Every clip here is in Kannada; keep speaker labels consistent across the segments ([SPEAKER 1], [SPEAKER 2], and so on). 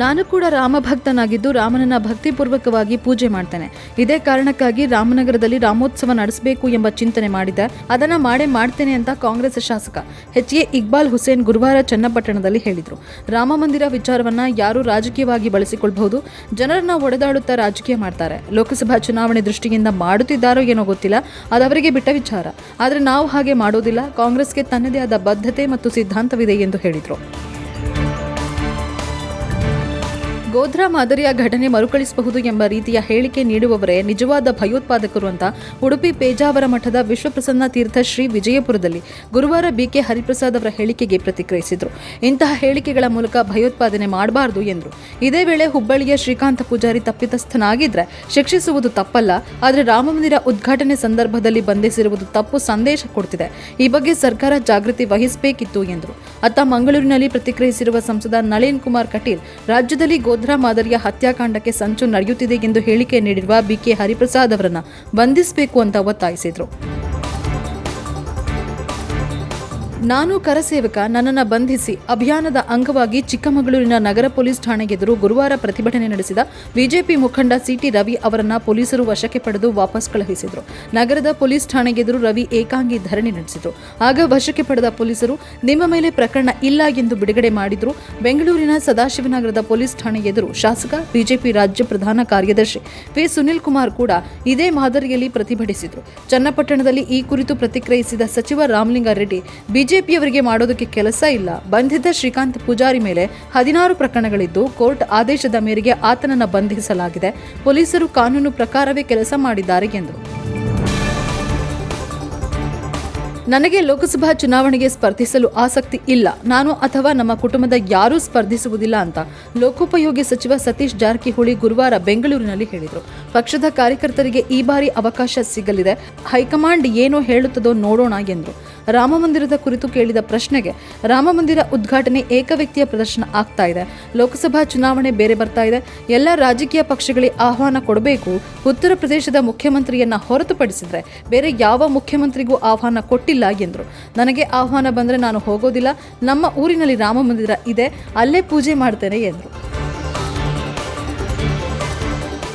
[SPEAKER 1] ನಾನು ಕೂಡ ರಾಮಭಕ್ತನಾಗಿದ್ದು ರಾಮನನ್ನ ಭಕ್ತಿಪೂರ್ವಕವಾಗಿ ಪೂಜೆ ಮಾಡ್ತೇನೆ. ಇದೇ ಕಾರಣಕ್ಕಾಗಿ ರಾಮನಗರದಲ್ಲಿ ರಾಮೋತ್ಸವ ನಡೆಸಬೇಕು ಎಂಬ ಚಿಂತನೆ ಮಾಡಿದ್ದೆ ಅದನ್ನ ಮಾಡೇ ಮಾಡ್ತೇನೆ ಅಂತ ಕಾಂಗ್ರೆಸ್ ಶಾಸಕ ಎಚ್ ಎ ಇಕ್ಬಾಲ್ ಹುಸೇನ್ ಗುರುವಾರ ಚನ್ನಪಟ್ಟಣದಲ್ಲಿ ಹೇಳಿದರು. ರಾಮ ಮಂದಿರ ವಿಚಾರವನ್ನ ಯಾರು ರಾಜಕೀಯವಾಗಿ ಬಳಸಿಕೊಳ್ಳಬಹುದು ಜನರನ್ನ ಒಡೆದಾಡುತ್ತಾ ರಾಜಕೀಯ ಮಾಡ್ತಾರೆ. ಲೋಕಸಭಾ ಚುನಾವಣೆ ದೃಷ್ಟಿಯಿಂದ ಮಾಡುತ್ತಿದ್ದಾರೋ ಏನೋ ಗೊತ್ತಿಲ್ಲ. ಅದವರಿಗೆ ಬಿಟ್ಟ ವಿಚಾರ. ಆದರೆ ನಾವು ಹಾಗೆ ಮಾಡೋದಿಲ್ಲ. ಕಾಂಗ್ರೆಸ್ಗೆ ತನ್ನದೇ ಆದ ಬದ್ಧತೆ ಮತ್ತು ಸಿದ್ಧಾಂತವಿದೆ ಎಂದು ಹೇಳಿದರು. ಗೋಧ್ರಾ ಮಾದರಿಯ ಘಟನೆ ಮರುಕಳಿಸಬಹುದು ಎಂಬ ರೀತಿಯ ಹೇಳಿಕೆ ನೀಡುವವರೇ ನಿಜವಾದ ಭಯೋತ್ಪಾದಕರು ಅಂತ ಉಡುಪಿ ಪೇಜಾವರ ಮಠದ ವಿಶ್ವಪ್ರಸನ್ನ ತೀರ್ಥ ಶ್ರೀ ವಿಜಯಪುರದಲ್ಲಿ ಗುರುವಾರ ಬಿಕೆ ಹರಿಪ್ರಸಾದ್ ಅವರ ಹೇಳಿಕೆಗೆ ಪ್ರತಿಕ್ರಿಯಿಸಿದರು. ಇಂತಹ ಹೇಳಿಕೆಗಳ ಮೂಲಕ ಭಯೋತ್ಪಾದನೆ ಮಾಡಬಾರದು ಎಂದರು. ಇದೇ ವೇಳೆ ಹುಬ್ಬಳ್ಳಿಯ ಶ್ರೀಕಾಂತ ಪೂಜಾರಿ ತಪ್ಪಿತಸ್ಥನಾಗಿದ್ರೆ ಶಿಕ್ಷಿಸುವುದು ತಪ್ಪಲ್ಲ, ಆದರೆ ರಾಮಮಂದಿರ ಉದ್ಘಾಟನೆ ಸಂದರ್ಭದಲ್ಲಿ ಬಂಧಿಸಿರುವುದು ತಪ್ಪು ಸಂದೇಶ ಕೊಡ್ತಿದೆ. ಈ ಬಗ್ಗೆ ಸರ್ಕಾರ ಜಾಗೃತಿ ವಹಿಸಬೇಕಿತ್ತು ಎಂದರು. ಅತ್ತ ಮಂಗಳೂರಿನಲ್ಲಿ ಪ್ರತಿಕ್ರಿಯಿಸಿರುವ ಸಂಸದ ನಳಿನ್ ಕುಮಾರ್ ಕಟೀಲ್, ರಾಜ್ಯದಲ್ಲಿ ಗೋಧ್ರಾ ಮಾದರಿಯ ಹತ್ಯಾಕಾಂಡಕ್ಕೆ ಸಂಚು ನಡೆಯುತ್ತಿದೆ ಎಂದು ಹೇಳಿಕೆ ನೀಡಿರುವ ಬಿಕೆ ಹರಿಪ್ರಸಾದ್ ಅವರನ್ನು ಬಂಧಿಸಬೇಕು ಅಂತ ಒತ್ತಾಯಿಸಿದರು. ನಾನು ಕರಸೇವಕ, ನನ್ನನ್ನು ಬಂಧಿಸಿ ಅಭಿಯಾನದ ಅಂಗವಾಗಿ ಚಿಕ್ಕಮಗಳೂರಿನ ನಗರ ಪೊಲೀಸ್ ಠಾಣೆಗೆದುರು ಗುರುವಾರ ಪ್ರತಿಭಟನೆ ನಡೆಸಿದ ಬಿಜೆಪಿ ಮುಖಂಡ ಸಿಟಿ ರವಿ ಅವರನ್ನ ಪೊಲೀಸರು ವಶಕ್ಕೆ ಪಡೆದು ವಾಪಸ್ ಕಳುಹಿಸಿದರು. ನಗರದ ಪೊಲೀಸ್ ಠಾಣೆಗೆದುರು ರವಿ ಏಕಾಂಗಿ ಧರಣಿ ನಡೆಸಿದರು. ಆಗ ವಶಕ್ಕೆ ಪಡೆದ ಪೊಲೀಸರು, ನಿಮ್ಮ ಮೇಲೆ ಪ್ರಕರಣ ಇಲ್ಲ ಎಂದು ಬಿಡುಗಡೆ ಮಾಡಿದ್ರು. ಬೆಂಗಳೂರಿನ ಸದಾಶಿವನಗರದ ಪೊಲೀಸ್ ಠಾಣೆಗೆದುರು ಶಾಸಕ, ಬಿಜೆಪಿ ರಾಜ್ಯ ಪ್ರಧಾನ ಕಾರ್ಯದರ್ಶಿ ವಿ. ಸುನಿಲ್ ಕುಮಾರ್ ಕೂಡ ಇದೇ ಮಾದರಿಯಲ್ಲಿ ಪ್ರತಿಭಟಿಸಿದರು. ಚನ್ನಪಟ್ಟಣದಲ್ಲಿ ಈ ಕುರಿತು ಪ್ರತಿಕ್ರಿಯಿಸಿದ ಸಚಿವ ರಾಮಲಿಂಗಾರೆಡ್ಡಿ ಬಿಜೆಪಿಯವರಿಗೆ ಮಾಡೋದಕ್ಕೆ ಕೆಲಸ ಇಲ್ಲ. ಬಂಧಿತ ಶ್ರೀಕಾಂತ್ ಪೂಜಾರಿ ಮೇಲೆ ಹದಿನಾರು ಪ್ರಕರಣಗಳಿದ್ದು ಕೋರ್ಟ್ ಆದೇಶದ ಮೇರೆಗೆ ಆತನನ್ನು ಬಂಧಿಸಲಾಗಿದೆ. ಪೊಲೀಸರು ಕಾನೂನು ಪ್ರಕಾರವೇ ಕೆಲಸ ಮಾಡಿದ್ದಾರೆ ಎಂದರು ನನಗೆ ಲೋಕಸಭಾ ಚುನಾವಣೆಗೆ ಸ್ಪರ್ಧಿಸಲು ಆಸಕ್ತಿ ಇಲ್ಲ. ನಾನು ಅಥವಾ ನಮ್ಮ ಕುಟುಂಬದ ಯಾರೂ ಸ್ಪರ್ಧಿಸುವುದಿಲ್ಲ ಅಂತ ಲೋಕೋಪಯೋಗಿ ಸಚಿವ ಸತೀಶ್ ಜಾರಕಿಹೊಳಿ ಗುರುವಾರ ಬೆಂಗಳೂರಿನಲ್ಲಿ ಹೇಳಿದರು. ಪಕ್ಷದ ಕಾರ್ಯಕರ್ತರಿಗೆ ಈ ಬಾರಿ ಅವಕಾಶ ಸಿಗಲಿದೆ. ಹೈಕಮಾಂಡ್ ಏನು ಹೇಳುತ್ತದೋ ನೋಡೋಣ ಎಂದರು ರಾಮಮಂದಿರದ ಕುರಿತು ಕೇಳಿದ ಪ್ರಶ್ನೆಗೆ ರಾಮಮಂದಿರ ಉದ್ಘಾಟನೆ ಏಕವ್ಯಕ್ತಿಯ ಪ್ರದರ್ಶನ ಆಗ್ತಾ ಇದೆ. ಲೋಕಸಭಾ ಚುನಾವಣೆ ಬೇರೆ ಬರ್ತಾ ಇದೆ. ಎಲ್ಲ ರಾಜಕೀಯ ಪಕ್ಷಗಳಿಗೆ ಆಹ್ವಾನ ಕೊಡಬೇಕು. ಉತ್ತರ ಪ್ರದೇಶದ ಮುಖ್ಯಮಂತ್ರಿಯನ್ನ ಹೊರತುಪಡಿಸಿದ್ರೆ ಬೇರೆ ಯಾವ ಮುಖ್ಯಮಂತ್ರಿಗೂ ಆಹ್ವಾನ ಕೊಟ್ಟಿಲ್ಲ ಎಂದರು. ನನಗೆ ಆಹ್ವಾನ ಬಂದರೆ ನಾನು ಹೋಗೋದಿಲ್ಲ. ನಮ್ಮ ಊರಿನಲ್ಲಿ ರಾಮಮಂದಿರ ಇದೆ. ಅಲ್ಲೇ ಪೂಜೆ ಮಾಡ್ತೇನೆ ಎಂದರು.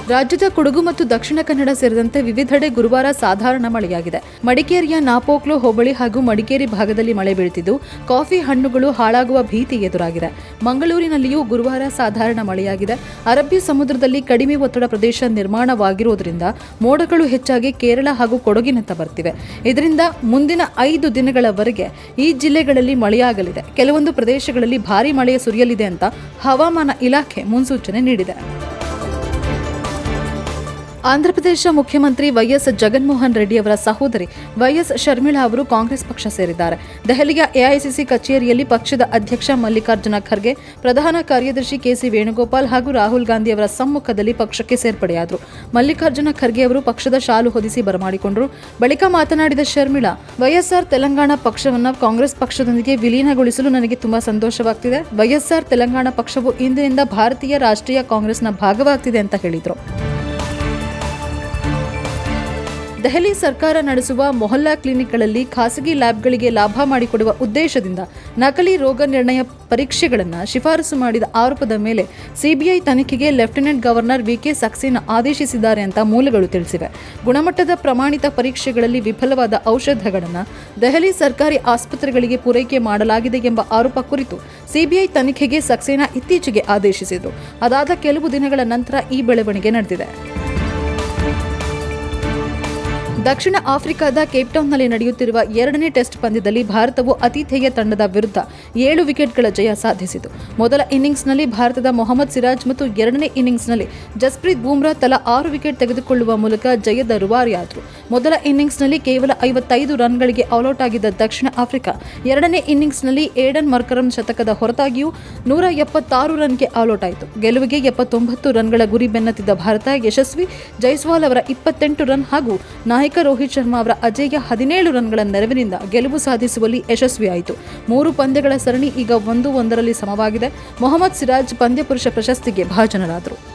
[SPEAKER 1] ರಾಜ್ಯದ ಕೊಡಗು ಮತ್ತು ದಕ್ಷಿಣ ಕನ್ನಡ ಸೇರಿದಂತೆ ವಿವಿಧೆಡೆ ಗುರುವಾರ ಸಾಧಾರಣ ಮಳೆಯಾಗಿದೆ. ಮಡಿಕೇರಿಯ ನಾಪೋಕ್ಲು ಹೋಬಳಿ ಹಾಗೂ ಮಡಿಕೇರಿ ಭಾಗದಲ್ಲಿ ಮಳೆ ಬೀಳುತ್ತಿದ್ದು ಕಾಫಿ ಹಣ್ಣುಗಳು ಹಾಳಾಗುವ ಭೀತಿ ಎದುರಾಗಿದೆ. ಮಂಗಳೂರಿನಲ್ಲಿಯೂ ಗುರುವಾರ ಸಾಧಾರಣ ಮಳೆಯಾಗಿದೆ. ಅರಬ್ಬಿ ಸಮುದ್ರದಲ್ಲಿ ಕಡಿಮೆ ಒತ್ತಡ ಪ್ರದೇಶ ನಿರ್ಮಾಣವಾಗಿರುವುದರಿಂದ ಮೋಡಗಳು ಹೆಚ್ಚಾಗಿ ಕೇರಳ ಹಾಗೂ ಕೊಡಗಿನತ್ತ ಬರ್ತಿವೆ. ಇದರಿಂದ ಮುಂದಿನ ಐದು ದಿನಗಳವರೆಗೆ ಈ ಜಿಲ್ಲೆಗಳಲ್ಲಿ ಮಳೆಯಾಗಲಿದೆ. ಕೆಲವೊಂದು ಪ್ರದೇಶಗಳಲ್ಲಿ ಭಾರೀ ಮಳೆ ಸುರಿಯಲಿದೆ ಅಂತ ಹವಾಮಾನ ಇಲಾಖೆ ಮುನ್ಸೂಚನೆ ನೀಡಿದೆ. ಆಂಧ್ರಪ್ರದೇಶ ಮುಖ್ಯಮಂತ್ರಿ ವೈಎಸ್ ಜಗನ್ಮೋಹನ್ ರೆಡ್ಡಿ ಅವರ ಸಹೋದರಿ ವೈಎಸ್ ಶರ್ಮಿಳಾ ಅವರು ಕಾಂಗ್ರೆಸ್ ಪಕ್ಷ ಸೇರಿದ್ದಾರೆ. ದೆಹಲಿಯ ಎಐಸಿಸಿ ಕಚೇರಿಯಲ್ಲಿ ಪಕ್ಷದ ಅಧ್ಯಕ್ಷ ಮಲ್ಲಿಕಾರ್ಜುನ ಖರ್ಗೆ, ಪ್ರಧಾನ ಕಾರ್ಯದರ್ಶಿ ಕೆಸಿ ವೇಣುಗೋಪಾಲ್ ಹಾಗೂ ರಾಹುಲ್ ಗಾಂಧಿ ಅವರ ಸಮ್ಮುಖದಲ್ಲಿ ಪಕ್ಷಕ್ಕೆ ಸೇರ್ಪಡೆಯಾದರು. ಮಲ್ಲಿಕಾರ್ಜುನ ಖರ್ಗೆ ಅವರು ಪಕ್ಷದ ಶಾಲು ಹೊದಿಸಿ ಬರಮಾಡಿಕೊಂಡರು. ಬಳಿಕ ಮಾತನಾಡಿದ ಶರ್ಮಿಳಾ ವೈಎಸ್ಆರ್ ತೆಲಂಗಾಣ ಪಕ್ಷವನ್ನು ಕಾಂಗ್ರೆಸ್ ಪಕ್ಷದೊಂದಿಗೆ ವಿಲೀನಗೊಳಿಸಲು ನನಗೆ ತುಂಬಾ ಸಂತೋಷವಾಗ್ತಿದೆ. ವೈಎಸ್ಆರ್ ತೆಲಂಗಾಣ ಪಕ್ಷವು ಇಂದಿನಿಂದ ಭಾರತೀಯ ರಾಷ್ಟ್ರೀಯ ಕಾಂಗ್ರೆಸ್ನ ಭಾಗವಾಗ್ತಿದೆ ಅಂತ ಹೇಳಿದರು. ದೆಹಲಿ ಸರ್ಕಾರ ನಡೆಸುವ ಮೊಹಲ್ಲಾ ಕ್ಲಿನಿಕ್ಗಳಲ್ಲಿ ಖಾಸಗಿ ಲ್ಯಾಬ್ಗಳಿಗೆ ಲಾಭ ಮಾಡಿಕೊಡುವ ಉದ್ದೇಶದಿಂದ ನಕಲಿ ರೋಗ ನಿರ್ಣಯ ಪರೀಕ್ಷೆಗಳನ್ನು ಶಿಫಾರಸು ಮಾಡಿದ ಆರೋಪದ ಮೇಲೆ ಸಿಬಿಐ ತನಿಖೆಗೆ ಲೆಫ್ಟಿನೆಂಟ್ ಗವರ್ನರ್ ವಿಕೆ ಸಕ್ಸೇನಾ ಆದೇಶಿಸಿದ್ದಾರೆ ಅಂತ ಮೂಲಗಳು ತಿಳಿಸಿವೆ. ಗುಣಮಟ್ಟದ ಪ್ರಮಾಣಿತ ಪರೀಕ್ಷೆಗಳಲ್ಲಿ ವಿಫಲವಾದ ಔಷಧಗಳನ್ನು ದೆಹಲಿ ಸರ್ಕಾರಿ ಆಸ್ಪತ್ರೆಗಳಿಗೆ ಪೂರೈಕೆ ಮಾಡಲಾಗಿದೆ ಎಂಬ ಆರೋಪ ಕುರಿತು ಸಿಬಿಐ ತನಿಖೆಗೆ ಸಕ್ಸೇನಾ ಇತ್ತೀಚೆಗೆ ಆದೇಶಿಸಿದರು. ಅದಾದ ಕೆಲವು ದಿನಗಳ ನಂತರ ಈ ಬೆಳವಣಿಗೆ ನಡೆದಿದೆ. ದಕ್ಷಿಣ ಆಫ್ರಿಕಾದ ಕೇಪ್ಟೌನ್ನಲ್ಲಿ ನಡೆಯುತ್ತಿರುವ ಎರಡನೇ ಟೆಸ್ಟ್ ಪಂದ್ಯದಲ್ಲಿ ಭಾರತವು ಅತಿಥೇಯ ತಂಡದ ವಿರುದ್ಧ ಏಳು ವಿಕೆಟ್ಗಳ ಜಯ ಸಾಧಿಸಿತು. ಮೊದಲ ಇನ್ನಿಂಗ್ಸ್ನಲ್ಲಿ ಭಾರತದ ಮೊಹಮ್ಮದ್ ಸಿರಾಜ್ ಮತ್ತು ಎರಡನೇ ಇನ್ನಿಂಗ್ಸ್ನಲ್ಲಿ ಜಸ್ಪ್ರೀತ್ ಬೂಮ್ರಾ ತಲಾ ಆರು ವಿಕೆಟ್ ತೆಗೆದುಕೊಳ್ಳುವ ಮೂಲಕ ಜಯದ ರೂವಾರಿಯಾದರು. ಮೊದಲ ಇನ್ನಿಂಗ್ಸ್ನಲ್ಲಿ ಕೇವಲ ಐವತ್ತೈದು ರನ್ಗಳಿಗೆ ಔಟ್ ಆಗಿದ್ದ ದಕ್ಷಿಣ ಆಫ್ರಿಕಾ ಎರಡನೇ ಇನ್ನಿಂಗ್ಸ್ನಲ್ಲಿ ಏಡನ್ ಮರ್ಕರಂ ಶತಕದ ಹೊರತಾಗಿಯೂ ನೂರ ಎಪ್ಪತ್ತಾರು ರನ್ಗೆ ಔಟ್ ಆಯಿತು ಗೆಲುವಿಗೆ ಎಪ್ಪತ್ತೊಂಬತ್ತು ರನ್ಗಳ ಗುರಿ ಬೆನ್ನತ್ತಿದ್ದ ಭಾರತ, ಯಶಸ್ವಿ ಜೈಸ್ವಾಲ್ ಅವರ ಇಪ್ಪತ್ತೆಂಟು ರನ್ ಹಾಗೂ ನಾಯಕ ರೋಹಿತ್ ಶರ್ಮಾ ಅವರ ಅಜೇಯ ಹದಿನೇಳು ರನ್ಗಳ ನೆರವಿನಿಂದ ಗೆಲುವು ಸಾಧಿಸುವಲ್ಲಿ ಯಶಸ್ವಿಯಾಯಿತು. ಮೂರು ಪಂದ್ಯಗಳ ಸರಣಿ ಈಗ ಒಂದು ಒಂದರಲ್ಲಿ ಸಮವಾಗಿದೆ. ಮೊಹಮ್ಮದ್ ಸಿರಾಜ್ ಪಂದ್ಯ ಪುರುಷ ಪ್ರಶಸ್ತಿಗೆ ಭಾಜನರಾದರು.